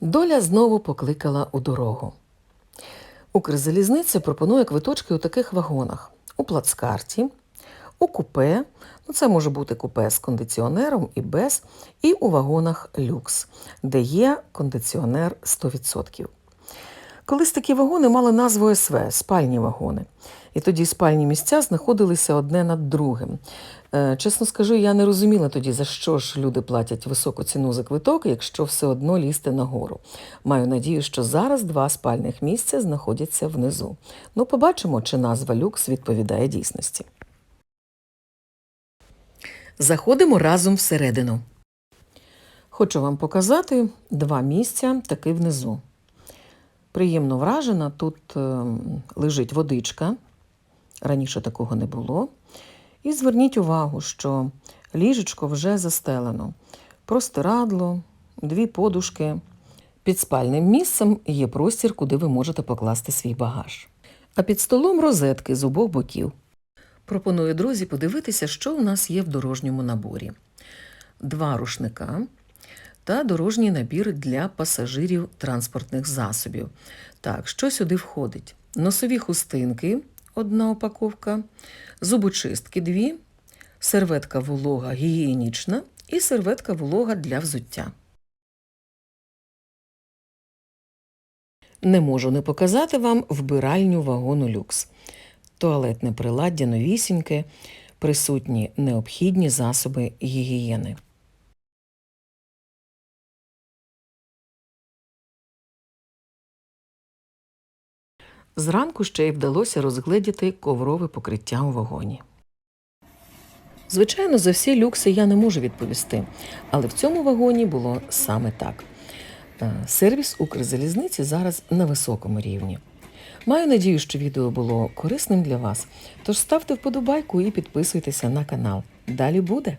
Доля знову покликала у дорогу. Укрзалізниця пропонує квиточки у таких вагонах: у плацкарті, у купе, ну це може бути купе з кондиціонером і без, і у вагонах люкс, де є кондиціонер 100%. Колись такі вагони мали назву СВ спальні вагони. І тоді спальні місця знаходилися одне над другим. Е, Чесно скажу, я не розуміла тоді, за що ж люди платять високу ціну за квиток, якщо все одно лізти нагору. Маю надію, що зараз два спальних місця знаходяться внизу. Ну, побачимо, чи назва люкс відповідає дійсності. Заходимо разом всередину. Хочу вам показати два місця таки внизу. Приємно вражена, тут е, лежить водичка. Раніше такого не було. І зверніть увагу, що ліжечко вже застелено. Простирадло, дві подушки. Під спальним місцем є простір, куди ви можете покласти свій багаж. А під столом розетки з обох боків. Пропоную, друзі, подивитися, що у нас є в дорожньому наборі: два рушника та дорожній набір для пасажирів транспортних засобів. Так, що сюди входить? Носові хустинки, одна упаковка, зубочистки дві, серветка волога гігієнічна і серветка волога для взуття. Не можу не показати вам вбиральню вагону люкс. Туалетне приладдя новісіньке, присутні необхідні засоби гігієни. Зранку ще й вдалося розгледіти коврове покриття у вагоні. Звичайно, за всі люкси я не можу відповісти, але в цьому вагоні було саме так. Е, Сервіс Укрзалізниці зараз на високому рівні. Маю надію, що відео було корисним для вас, тож ставте вподобайку і підписуйтеся на канал. Далі буде!